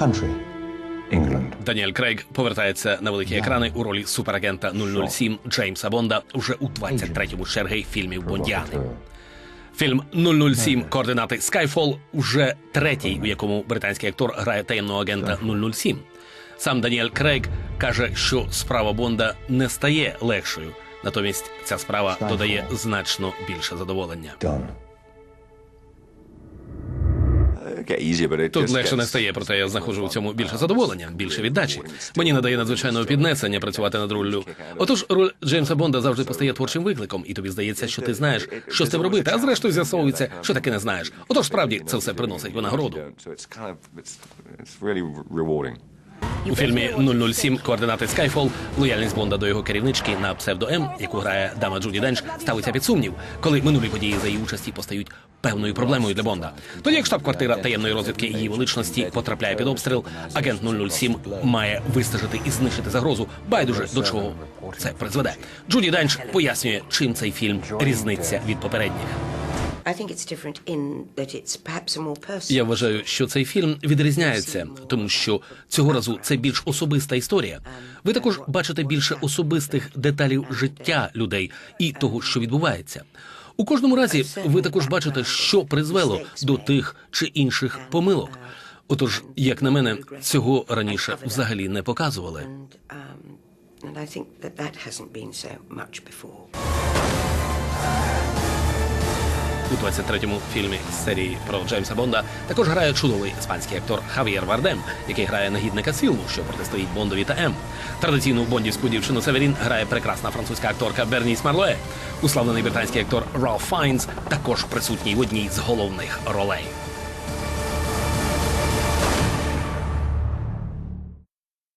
country? England. Даніель Крейг повертається на великі екрани у ролі суперагента 007 Джеймса Бонда вже у 23-му черги фільмів Бондіани. Фільм 007 координати Skyfall уже третій, у якому британський актор грає таємного агента 007. Сам Даніель Крейг каже, що справа Бонда не стає легшою. Натомість ця справа додає значно більше задоволення. Тут легше не стає, проте я знаходжу в цьому більше задоволення, більше віддачі. Мені надає надзвичайного піднесення працювати над роллю. Отож, роль Джеймса Бонда завжди постає творчим викликом, і тобі здається, що ти знаєш, що з цим робити, а зрештою з'ясовується, що таки не знаєш. Отож, справді це все приносить винагороду. У фільмі 007 координати Skyfall лояльність Бонда до його керівнички на псевдо М, яку грає дама Джуді Денч, ставиться під сумнів, коли минулі події за її участі постають певною проблемою для Бонда. Тоді як штаб-квартира таємної розвідки її величності потрапляє під обстріл, агент 007 має вистежити і знищити загрозу. Байдуже до чого це призведе. Джуді Денч пояснює, чим цей фільм різниться від попередніх. Я вважаю, що цей фільм відрізняється, тому що цього разу це більш особиста історія. Ви також бачите більше особистих деталів життя людей і того, що відбувається. У кожному разі ви також бачите, що призвело до тих чи інших помилок. Отож, як на мене, цього раніше взагалі не показували. And, um, I think that that hasn't been so much before. У 23-му фільмі з серії про Джеймса Бонда також грає чудовий іспанський актор Хав'єр Вардем, який грає нагідника Сілму, що протистоїть Бондові та М. Традиційну бондівську дівчину Северін грає прекрасна французька акторка Берніс Марлоє. Уславлений британський актор Ралф Файнс також присутній в одній з головних ролей.